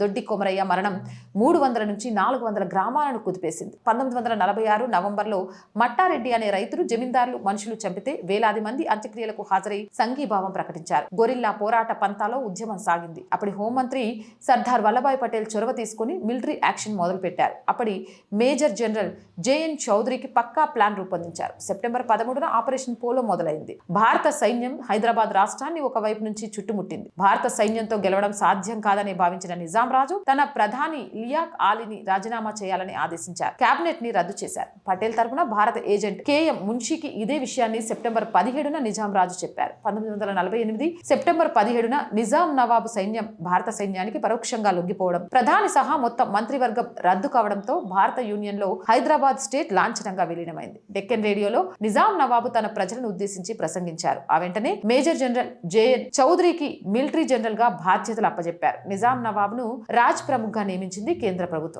దొడ్డి కొమరయ్య మరణం మూడు వందల నుంచి నాలుగు వందల గ్రామాలను కుదిపేసింది. పంతొమ్మిది వందల నలభై ఆరు నవంబర్లో మట్టారెడ్డి అనే రైతులు జమీందారులు మనుషులు చంపితే వేలాది మంది అంత్యక్రియలకు హాజరై సంఘీభావం ప్రకటించారు. గొరిల్లా పోరాట పంతాలో ఉద్యమం సాగింది. అప్పటి హోంమంత్రి సర్దార్ వల్లభాయ్ పటేల్ చొరవ తీసుకుని మిలిటరీ యాక్షన్ మొదలుపెట్టారు. అప్పటి మేజర్ జనరల్ జేఎన్ చౌదరికి పక్కా ప్లాన్ రూపొందించారు. సెప్టెంబర్ పదమూడున ఆపరేషన్ పోలో మొదలైంది. భారత సైన్యం హైదరాబాద్ రాష్ట్రాన్ని ఒకవైపు నుంచి చుట్టుముట్టింది. భారత సైన్యంతో గెలవడం సాధ్యం కాదని భావించిన నిజాం రాజు తన ప్రధాని లియాక్ ఆలీని రాజీనామా చేయాలని ఆదేశించారు. కేబినెట్ని రద్దు చేశారు. పటేల్ తరపున భారత ఏజెంట్ కేఎం మున్షికి ఇదే విషయాన్ని సెప్టెంబర్ పదిహేడున నిజాం రాజు చెప్పారు. పంతొమ్మిది వందల నలభై ఎనిమిది సెప్టెంబర్ పదిహేడున నిజాం నవాబు సైన్యం భారత సైన్యానికి పరోక్షంగా లొంగిపోవడం. ప్రధాని సహా మొత్తం మంత్రివర్గం రద్దు కావడంతో భారత యూనియన్లో హైదరాబాద్ స్టేట్ లాంఛనంగా విలీనమైంది. డెక్కన్ రేడియోలో నిజాం నవాబు తన ప్రజలను ఉద్దేశించి ప్రసంగించారు. ఆ వెంటనే మేజర్ జనరల్ జేఎన్ చౌదరికి మిలిటరీ జనరల్గా బాధ్యతలు అప్పజెప్పారు. నిజాం నవాబును రాజ్ ప్రముఖ్గా నియమించింది కేంద్ర ప్రభుత్వం.